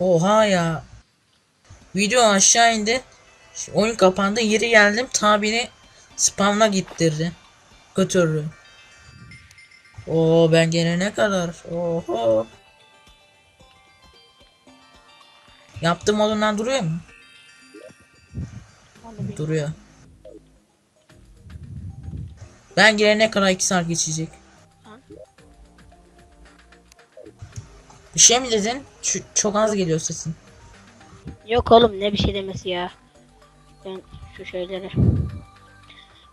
Oha ya. Video aşağı indi. Ş- Oyun kapandı. Geri geldim. Ta beni spamla gittirdi. Götürdü. Oo ben gelene kadar. Oho. Yaptığım odundan duruyor mu? Duruyor. Ben gelene kadar 2 saat geçecek. Bir şey mi dedin? Şu, çok az geliyor sesin. Yok oğlum ne bir şey demesi ya. Ben şu şeyleri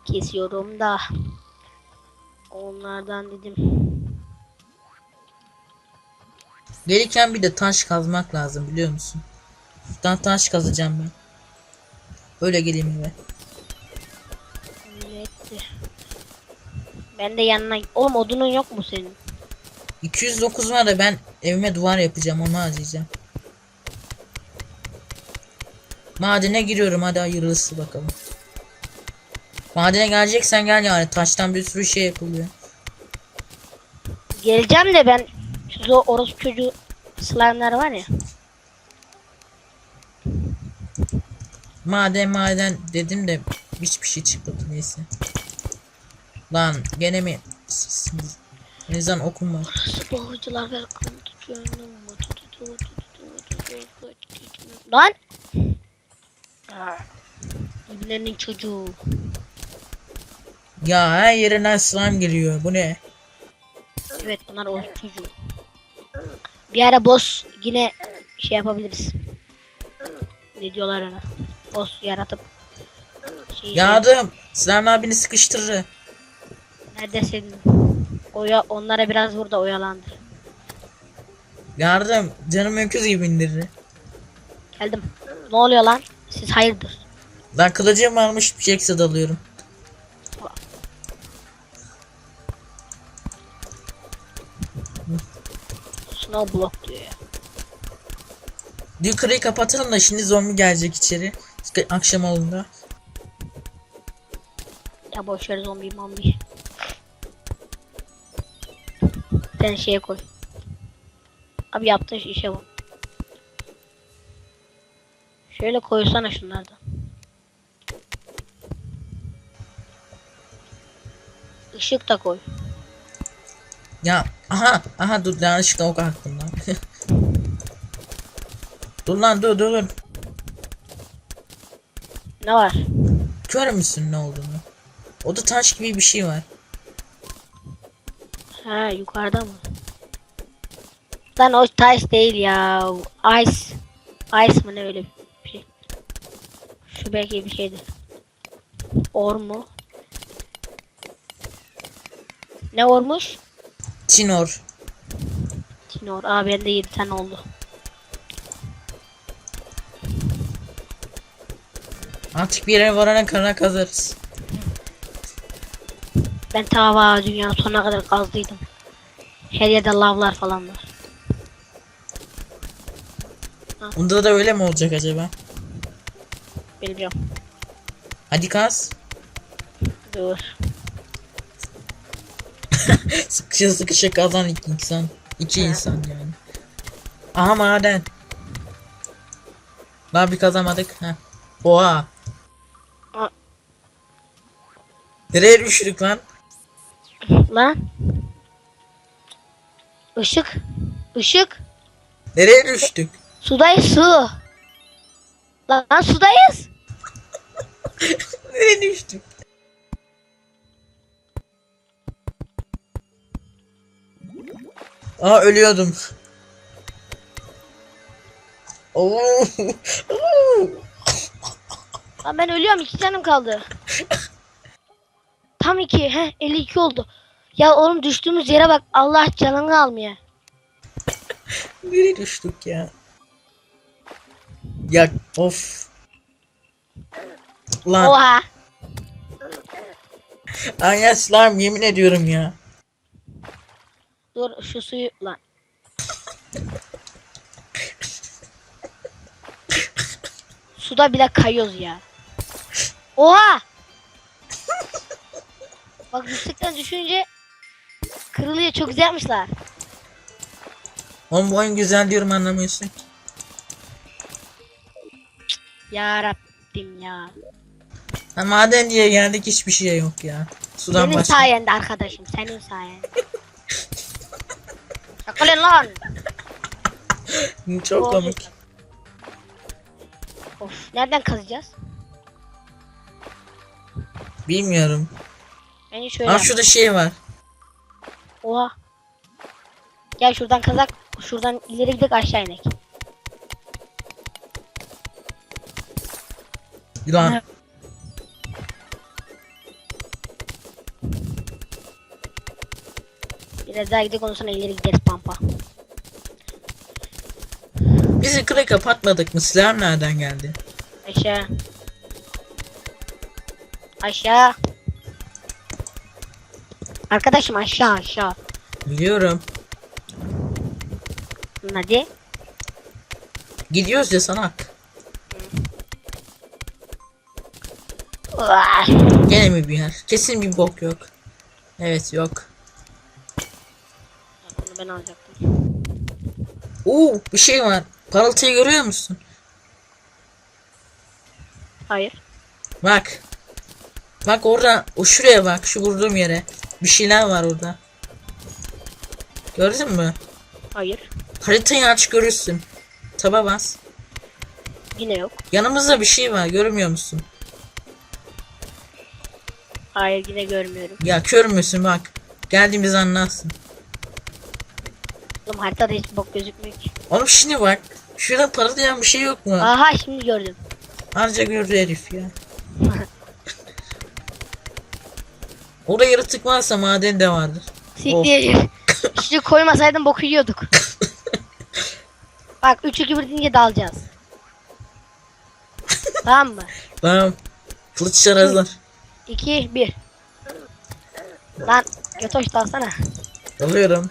kesiyorum da onlardan dedim. Gelirken bir de taş kazmak lazım biliyor musun? Şuradan taş kazacağım ben. Öyle geleyim eve. Evet. Ben de yanına oğlum odunun yok mu senin? 209 var da ben evime duvar yapacağım onu harcayacağım. Madene giriyorum hadi hayırlısı bakalım. Madene geleceksen gel yani taştan bir sürü şey yapılıyor. Geleceğim de ben şu orospu çocuğu slime'lar var ya. Maden maden dedim de hiçbir şey çıkmadı neyse. Lan gene mi? Nizan okunma. Sporcular ve Lan! Aa, İbnenin çocuğu. Ya her yerinden slime geliyor bu ne? Evet bunlar o çocuğu. Bir ara boss yine şey yapabiliriz. Ne diyorlar ona? Boss yaratıp şey, Yardım. Slime abini sıkıştırır. Neredesin? Oya, onlara biraz burada oyalandır. Yardım. Canım öküz gibi indirir. Geldim. Ne oluyor lan? Siz hayırdır? Lan kılıcım varmış bir şey dalıyorum. Snow block diyor ya. Yukarıyı kapatalım da şimdi zombi gelecek içeri. Akşam olduğunda. Ya boşver zombi mambi. Sen şeye koy. Abi yaptığın işe bak. Şöyle koysana şunlardan. Işık da koy. Ya aha aha dur yanlışlıkla ok attım lan. dur lan dur dur dur. Ne var? Kör müsün ne olduğunu? O da taş gibi bir şey var. Ha yukarıda mı? Lan o taş değil ya. Ice. Ice mı ne öyle bir şey. Şu belki bir şeydir. Or mu? Ne ormuş? Çinor. Tinor. Aa bende 7 tane oldu. Artık bir yere varana kadar kazarız. Ben tava dünyanın sonuna kadar kazdıydım. Her yerde lavlar falan var. Bunda da öyle mi olacak acaba? Bilmiyorum. Hadi kaz. Dur. Sıkışa sıkışa kazan iki insan. İki insan yani. Aha maden. Daha bir kazamadık. Heh. Oha. Nereye düştük lan? Lan. Işık. Işık. Nereye düştük? Sudayız su. Lan, lan sudayız. Nereye düştük? Aa ölüyordum. Oo. Lan ben ölüyorum iki canım kaldı. Tam iki. He 52 oldu. Ya oğlum düştüğümüz yere bak. Allah canını almıyor. Nereye düştük ya? Ya of. Lan Oha. Anyaslarım yemin ediyorum ya. Dur şu suyu lan. Suda bile kayıyoruz ya. Oha! Bak yüksekten düşünce kırılıyor çok güzel yapmışlar. Oğlum bu oyun güzel diyorum anlamıyorsun. Ya Rabbim ya. Ha, maden diye geldik hiçbir şey yok ya. Sudan Senin başka. sayende arkadaşım. Senin sayende. Takılın lan. Çok komik. Of. Nereden kazacağız? Bilmiyorum. Bence şöyle. Yap. şurada şey var. Oha. Gel şuradan kazak. Şuradan ileri gidelim aşağı inek. Yılan. Evet. Biraz daha gidelim ondan sonra ileri gideriz pampa. Biz yukarı kapatmadık mı? Silah nereden geldi? Aşağı. Aşağı. Arkadaşım aşağı aşağı. Biliyorum. Hadi. Gidiyoruz ya salak. Uah. Gene mi bir yer? Kesin bir bok yok. Evet yok. Bunu ben alacaktım. Oo bir şey var. Parıltıyı görüyor musun? Hayır. Bak. Bak orada o şuraya bak şu vurduğum yere. Bir şeyler var orada. Gördün mü? Hayır. Haritayı aç görürsün. Taba bas. Yine yok. Yanımızda bir şey var görmüyor musun? Hayır yine görmüyorum. Ya kör müsün bak. Geldiğimizi anlarsın. Oğlum haritada hiç bok gözükmüyor ki. Oğlum şimdi bak. Şurada parıldayan bir şey yok mu? Aha şimdi gördüm. Harca gördü herif ya. Orada yaratık varsa maden de vardır. Siktir. Şu koymasaydın boku yiyorduk. Bak 3 2 1 deyince dalacağız. tamam mı? Tamam. Kılıçlar hazır. 2 1. Lan götoş dalsana. Alıyorum.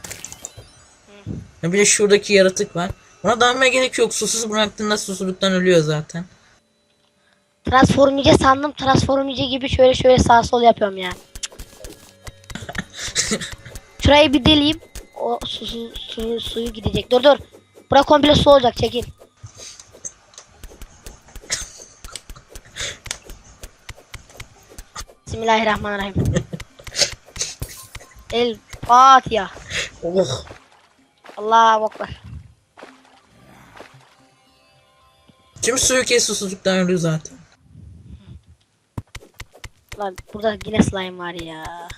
Ya bir de şuradaki yaratık var. Ona dalmaya gerek yok. Susuz bıraktığında susuzluktan ölüyor zaten. Transformice sandım. Transformice gibi şöyle şöyle sağ sol yapıyorum ya. Şurayı bir deleyim. O su, su, su- suyu gidecek. Dur dur. Bura komple su olacak çekil. Bismillahirrahmanirrahim. El Fatiha. Oh. Allahu Ekber. Tüm suyu kes susuzluktan ölüyor zaten. Lan burada yine slime var ya.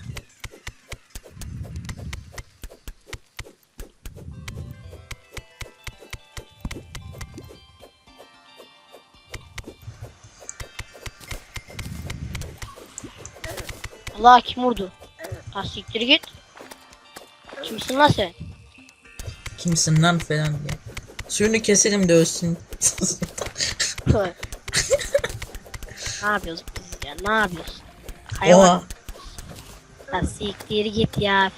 Allah kim vurdu? Ha siktir git. Kimsin lan sen? Kimsin lan falan diye. Suyunu keselim de ölsün. Ne yapıyoruz biz ya? Ne yapıyoruz? Hayvan. Oha. Lan siktir git ya.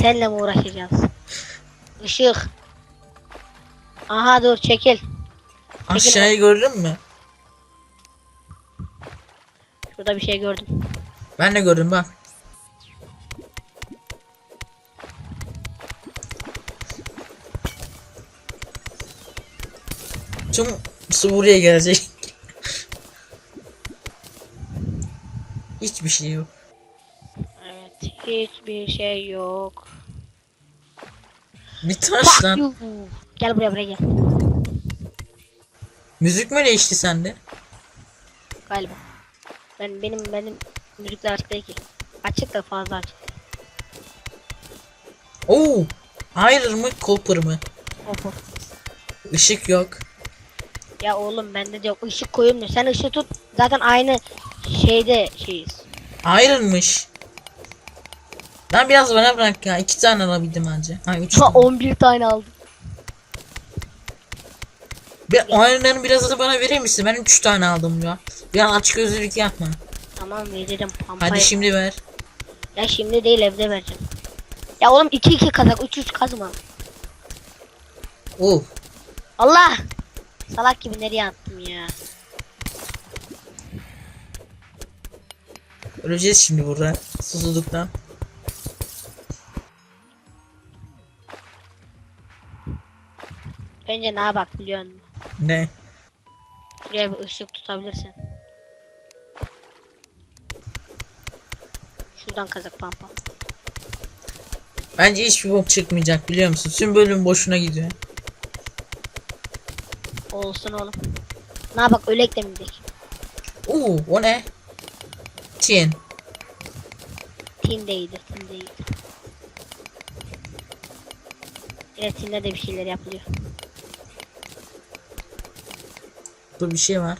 Senle mi uğraşacağız? Işık. Aha dur çekil. Aşağıyı gördün mü? Şurada bir şey gördüm. Ben de gördüm bak. Tüm su buraya gelecek. Hiçbir şey yok. Evet hiçbir şey yok. Bir taş lan. Yuh. Gel buraya buraya gel. Müzik mi değişti sende? Galiba. Ben benim benim müzikler açık değil ki. Açık da fazla açık. Oo. Hayır mı? Copper mı? Işık yok. Ya oğlum bende de yok. Işık koyulmuyor. Sen ışığı tut. Zaten aynı şeyde şeyiz. Iron'mış. Ben biraz bana bırak ya. iki tane alabildim anca. Ha üç Ha tane. 11 tane aldım. Bir Iron'ların biraz da bana verir misin? Ben üç tane aldım ya. Biraz açık gözlülük yapma. Tamam veririm. Pampaya. Hadi şimdi ver. Ya şimdi değil evde vereceğim. Ya oğlum 2 2 kazak 3 3 kazma. Oh. Allah! Salak gibi nereye attım ya? Öleceğiz şimdi burada. Susuzluktan. Önce ne bak biliyor musun? Ne? Şuraya bir ışık tutabilirsin. Şuradan kazak pampa. Bence hiçbir bok çıkmayacak biliyor musun? Tüm bölüm boşuna gidiyor. Olsun oğlum. Ne bak ölek de mi gidelim? Uuu o ne? Tin. Tin de iyidir, tin de iyidir. Evet, tinde de bir şeyler yapılıyor. Dur bir şey var.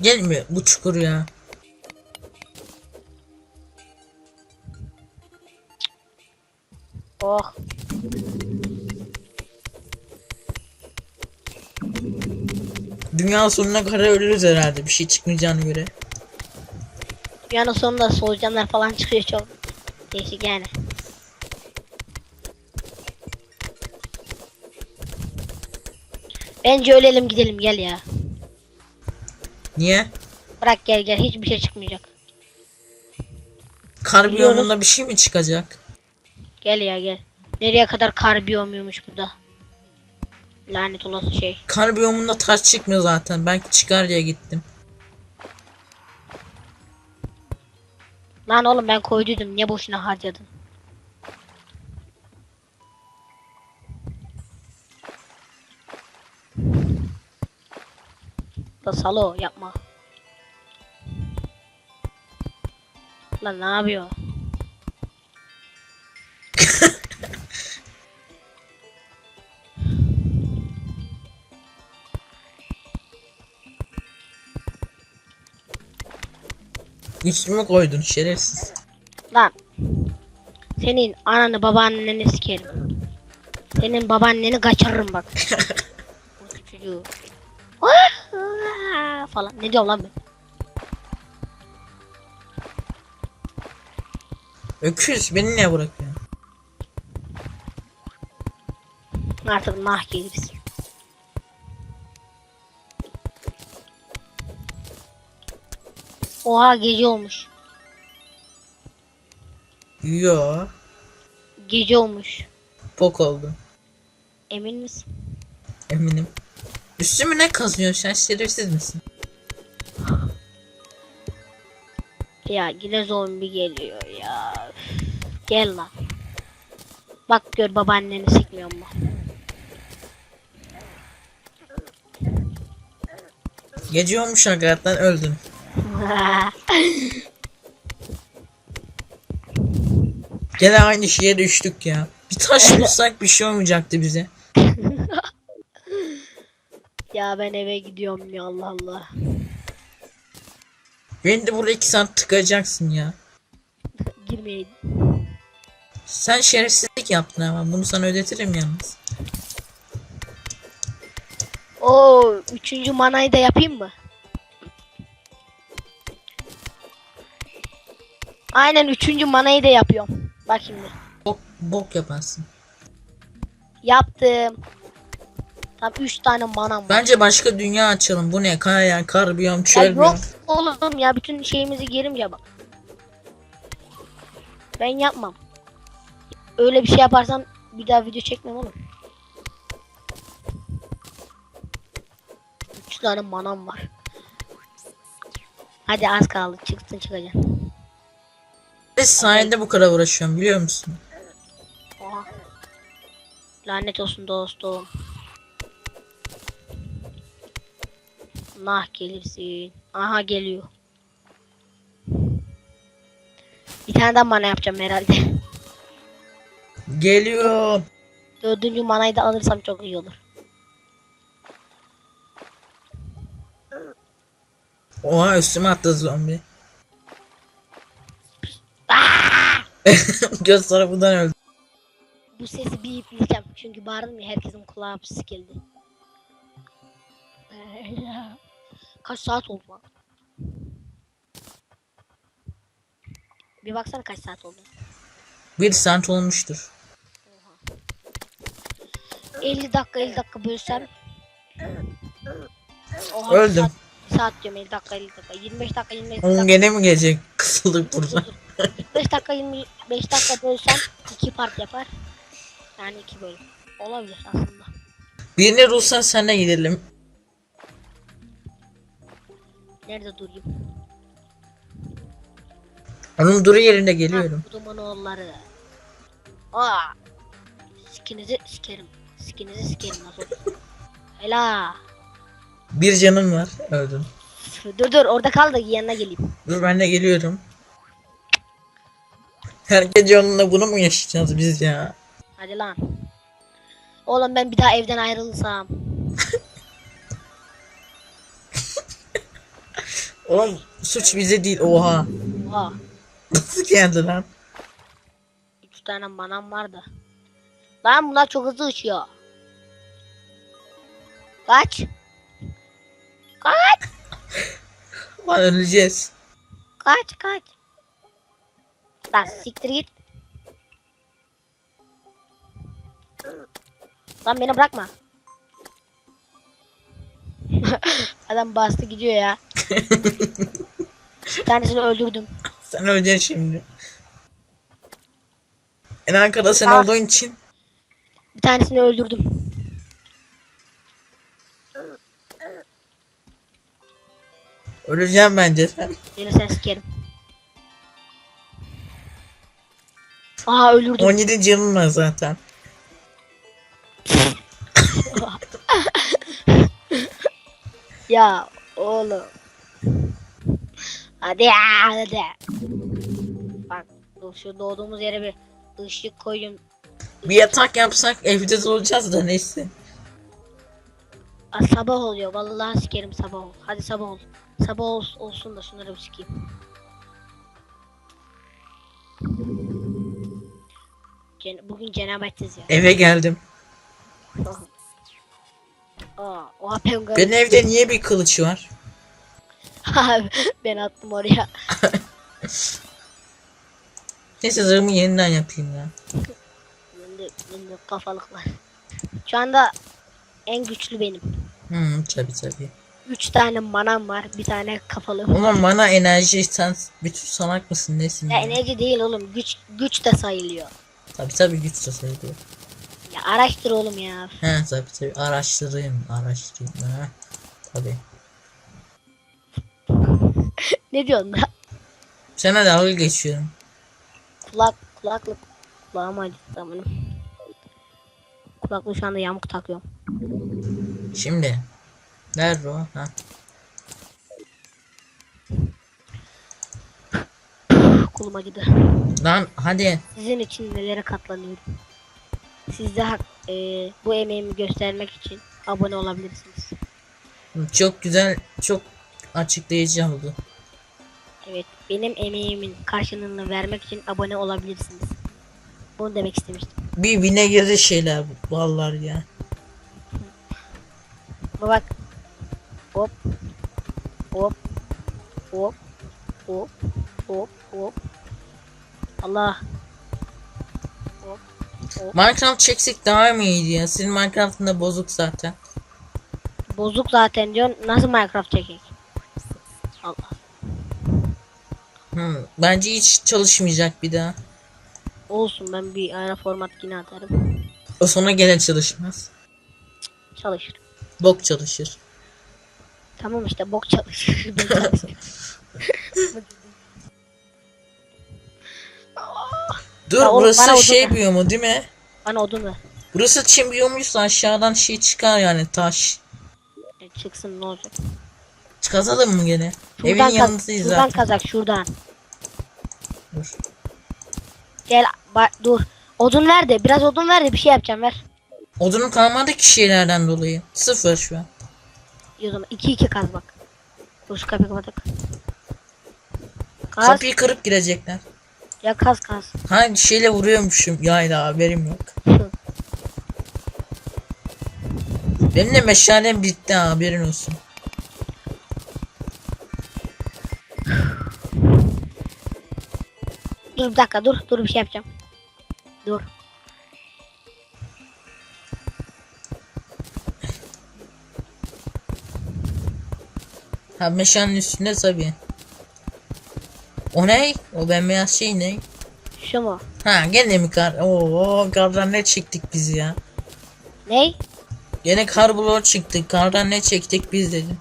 Gelmiyor bu çukur ya. Oh, Dünya sonuna kadar ölürüz herhalde bir şey çıkmayacağına göre. dünyanın sonunda solucanlar falan çıkıyor çok. Değişik yani. Bence ölelim gidelim gel ya. Niye? Bırak gel gel hiçbir şey çıkmayacak. Kar Biliyoruz. biyomunda bir şey mi çıkacak? Gel ya gel. Nereye kadar kar biyomuymuş burada. Lanet olası şey. Kar biyomunda taş çıkmıyor zaten. Ben çıkar diye gittim. Lan oğlum ben koyduydum niye boşuna harcadın? Da salo yapma. Lan ne yapıyor? Üstüme koydun şerefsiz. Lan. Senin ananı babaanneni sikerim. Senin babaanneni kaçırırım bak. Çocuğu. falan. Ne diyorum lan ben? Öküz beni niye bırakıyor? Artık nah Oha gece olmuş. Yo. Gece olmuş. Bok oldu. Emin misin? Eminim. Üstümü ne kazıyor sen şerefsiz misin? Ya yine zombi geliyor ya. Gel lan. Bak gör babaanneni sikmiyor mu? Gece olmuş hakikaten öldüm. Gene aynı şeye düştük ya. Bir taş bulsak bir şey olmayacaktı bize. ya ben eve gidiyorum ya Allah Allah. Beni de buraya iki saat tıkacaksın ya. Girmeyin. Sen şerefsizlik yaptın ama bunu sana ödetirim yalnız. Oo, üçüncü manayı da yapayım mı? Aynen üçüncü manayı da yapıyorum. Bak şimdi. Bok, bok yaparsın. Yaptım. Tam üç tane manam var. Bence başka dünya açalım. Bu ne? Kaya, kar biyom, çöl yok biyom. oğlum ya bütün şeyimizi girince bak. Ben yapmam. Öyle bir şey yaparsam bir daha video çekmem oğlum. Üç tane manam var. Hadi az kaldı. Çıktın çıkacaksın. Ve sayende bu kadar uğraşıyorum biliyor musun? Oha. Lanet olsun dostum. Nah gelirsin. Aha geliyor. Bir tane daha mana yapacağım herhalde. Geliyor. Dördüncü manayı da alırsam çok iyi olur. Oha üstüme attı zombi. Göz tarafından öldü. Bu sesi bir ipleyeceğim. Çünkü bağırdım ya herkesin kulağı sikildi. Kaç saat oldu lan? Bir baksana kaç saat oldu. Bir saat olmuştur. 50 dakika 50 dakika bölsem. Oha, bir Öldüm. Saat, bir saat diyorum 50 dakika 50 dakika. 25 dakika 25 Oğlum dakika. gene mi gelecek? Kısıldık burada. 45 dakika 25 dakika bölsem 2 part yapar. Yani 2 bölüm. Olabilir aslında. Birini Rus'a senle gidelim. Nerede durayım? Onun duru yerinde geliyorum. Ha, Budumun oğulları. Aa. Sikinizi sikerim. Sikinizi sikerim nasıl. Hela. Bir canım var. Öldüm. Dur dur orada kal da yanına geleyim. Dur ben de geliyorum. Herkes yolunda bunu mu yaşayacağız biz ya? Hadi lan. Oğlum ben bir daha evden ayrılsam. Oğlum suç bize değil. Oha. Oha. Nasıl geldi lan? Üç tane manam vardı. Lan bunlar çok hızlı uçuyor. Kaç. Kaç. Lan öleceğiz. Kaç kaç. Lan siktir git. Lan beni bırakma. Adam bastı gidiyor ya. Bir tanesini öldürdüm. Sen öleceksin şimdi. En arkada sen Ah. olduğun için Bir tanesini öldürdüm. Öleceğim bence sen. Seni sen sikerim. Aa öldürdüm. 17 canım var zaten. Ya oğlum. Hadi ya hadi. Bak şu doğduğumuz yere bir ışık koyayım. Bir yatak yapsak evde olacağız da neyse. Aa, sabah oluyor vallahi sikerim sabah ol. Hadi sabah ol. Sabah ol, olsun da şunları bir sikeyim. Cen bugün cenabetsiz ya. Eve geldim. Aa, oha penguen. Benim evde niye bir kılıç var? ben attım oraya. Neyse zırhımı yeniden yapayım ya. Bende, bende kafalık var. Şu anda en güçlü benim. Hmm tabi tabi. Üç tane manam var. Bir tane kafalığım. Oğlum bana enerji sen bütün salak mısın nesin? Ya Ya enerji değil oğlum. Güç güç de sayılıyor. Tabi tabi güç de sayılıyor. Ya araştır oğlum ya. He tabi tabi araştırayım araştırayım ha. Tabi. ne diyorsun da? Sana dalga geçiyorum. Kulak kulaklık kulağıma acıttı amına. Kulaklığı şu anda yamuk takıyorum. Şimdi. Nerede o? Ha. Kolum acıdı. Lan hadi. Sizin için nelere katlanıyorum. Siz de hak, e, bu emeğimi göstermek için abone olabilirsiniz. Çok güzel, çok açıklayıcı oldu. Evet, benim emeğimin karşılığını vermek için abone olabilirsiniz. Bunu demek istemiştim. Bir bine girdi şeyler bu- vallahi ya. Bak. Hop. Hop. Hop. Hop. Hop. Hop. Allah. Hop. Hop. Minecraft çeksek daha mı iyiydi ya? Senin Minecraft'ın da bozuk zaten. Bozuk zaten diyor. Nasıl Minecraft çekek? Allah. Hmm, bence hiç çalışmayacak bir daha. Olsun ben bir ara format yine atarım. O sonra gene çalışmaz. Çalışır. Bok çalışır. Tamam işte bok çalışırım. Dur Ya oğlum, bana burası odun şey ver. biyomu değil mi? Bana odun ver. Burası çim biyomuysa aşağıdan şey çıkar yani taş. E, çıksın ne olacak? Kazalım mı gene? Evin kaz- yanındayız şuradan zaten. kazak şuradan. Dur. Gel bak dur. Odun ver de biraz odun ver de bir şey yapacağım ver. Odunum kalmadı ki şeylerden dolayı. Sıfır şu an. Zaman 2 2 kaz bak. Dur şu kapıyı kapatak. Kaz. Kapıyı kırıp girecekler. Ya kaz kaz. Hangi şeyle vuruyormuşum yayla haberim yok. Benim de meşalem bitti ha, haberin olsun. dur bir dakika dur dur bir şey yapacağım. Dur. Ha meşalenin üstünde tabii. O ne? O bembeyaz şey ne? Şu mu? Ha gene mi kar? Oo kardan ne çektik biz ya? Ney? Gene kar bloğu çıktık. Kardan ne çektik biz dedi.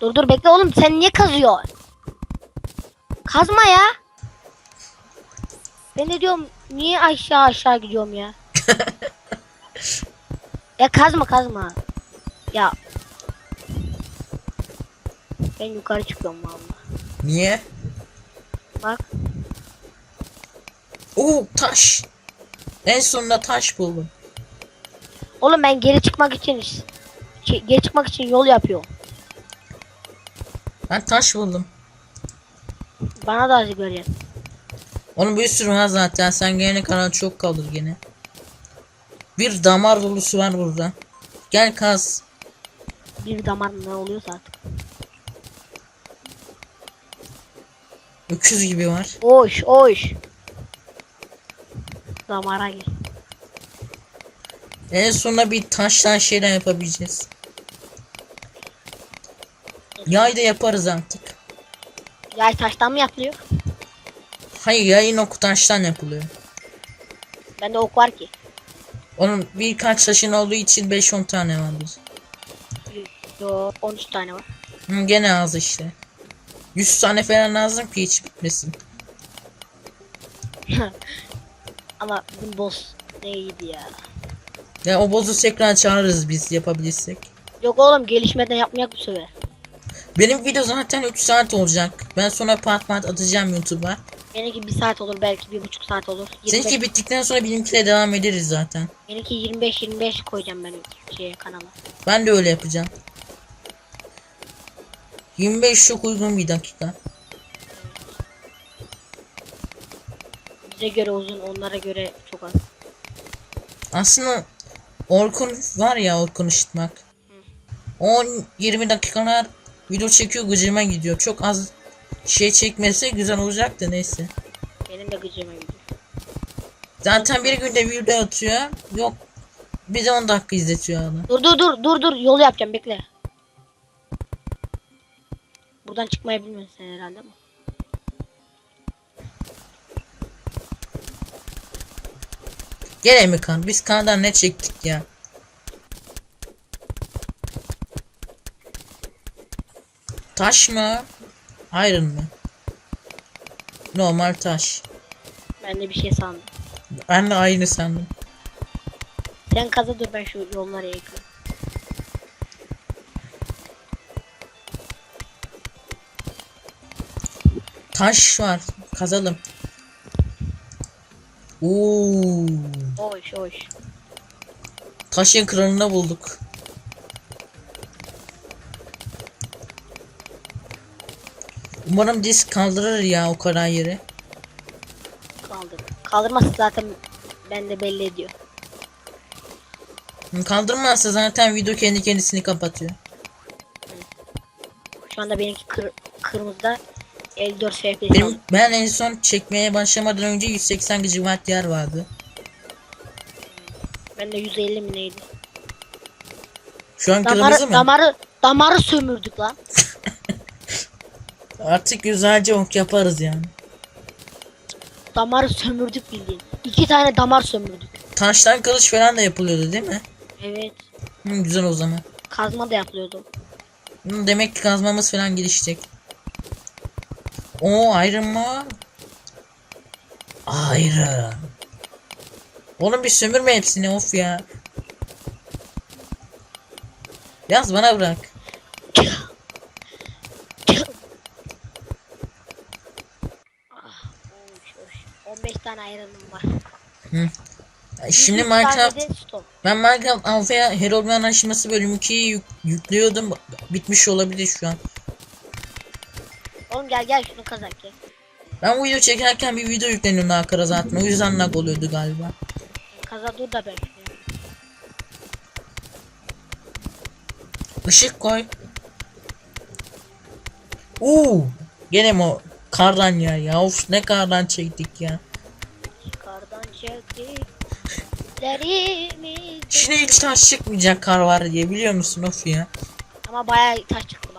Dur dur bekle oğlum sen niye kazıyorsun? Kazma ya. Ben de diyorum niye aşağı aşağı gidiyorum ya? ya kazma kazma. Ya. Ben yukarı çıkıyorum valla. Niye? Bak. Oo taş. En sonunda taş buldum. Oğlum ben geri çıkmak için şey, geri çıkmak için yol yapıyorum. Ben taş buldum. Bana da azıcık vereceksin. Onun bir sürü var zaten. Sen gelene kadar çok kalır gene. Bir damar dolusu var burada. Gel kaz. Bir damar ne oluyorsa artık. Öküz gibi var. Oş oş. Damara gir. En sonunda bir taştan şeyler yapabileceğiz. Yay da yaparız artık. Yay taştan mı yapılıyor? Hayır yayın oku taştan yapılıyor. Bende ok var ki. Onun birkaç taşın olduğu için 5-10 tane vardır. Yo 13 tane var. Hı, gene az işte. 100 tane falan lazım ki hiç bitmesin. Ama bizim boss neydi ya? Ya o bozu tekrar çağırırız biz yapabilirsek. Yok oğlum gelişmeden yapmayak bu sefer. Benim video zaten 3 saat olacak. Ben sonra part part atacağım YouTube'a. Benimki bir saat olur belki bir buçuk saat olur. 25, Seninki bittikten sonra benimkiyle devam ederiz zaten. benimki 25-25 koyacağım ben şeye kanala. Ben de öyle yapacağım. 25 çok uygun bir dakika. Bize göre uzun onlara göre çok az. Aslında Orkun var ya Orkun Işıtmak. 10-20 dakikalar video çekiyor gıcıma gidiyor. Çok az şey çekmese güzel olacak da neyse. Benim de gıcıma gidiyor. Zaten bir günde video atıyor. Yok bize 10 dakika izletiyor adam. Dur dur dur dur dur yol yapacağım bekle. Buradan çıkmayı bilmiyorsun sen herhalde ama. Gene mi kan? Biz kandan ne çektik ya? Taş mı? Iron mı? Normal taş. Ben de bir şey sandım. Ben de aynı sandım. Sen kaza dur ben şu yolları ekliyorum. Taş var. Kazalım. Oo. Hoş hoş. Taşın kralını bulduk. Umarım disk kaldırır ya o kadar yeri. Kaldır. Kaldırması zaten bende belli ediyor. Kaldırmazsa zaten video kendi kendisini kapatıyor. Şu anda benimki kır, kırmızıda 54 FPS Benim, ben en son çekmeye başlamadan önce 180 GB yer vardı. Bende 150 mi neydi? Şu an kırmızı Damarı, mı? damarı, damarı sömürdük lan. Artık güzelce ok yaparız yani. Damarı sömürdük bildiğin. İki tane damar sömürdük. Taştan kılıç falan da yapılıyordu değil mi? Evet. Hı, güzel o zaman. Kazma da yapılıyordu. Hı, demek ki kazmamız falan gelişecek. O ayrım mı? Ayrı. Oğlum bir sömürme hepsini of ya. Yaz bana bırak. Ah, hoş, hoş. 15 tane ayrılım var. Hı. Şimdi Minecraft ben Minecraft Alpha'ya Herobrine aşaması bölüm 2'yi yük- yüklüyordum. Bitmiş olabilir şu an. Oğlum gel gel şunu kazak ya. Ben bu video çekerken bir video yükleniyordu Akara zaten. O yüzden lag oluyordu galiba. Kaza dur da ben. Işık koy. Uuu. Gene mi o kardan ya ya of ne kardan çektik ya. Kardan çektik. Şimdi hiç taş çıkmayacak kar var diye biliyor musun of ya. Ama bayağı taş çıktı.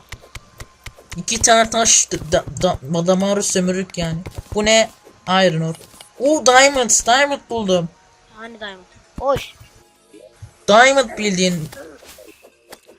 İki tane taş da, da, da, damarı sömürük yani. Bu ne? Iron ore. Oo diamond, diamond buldum. Hani diamond. Hoş. Diamond bildiğin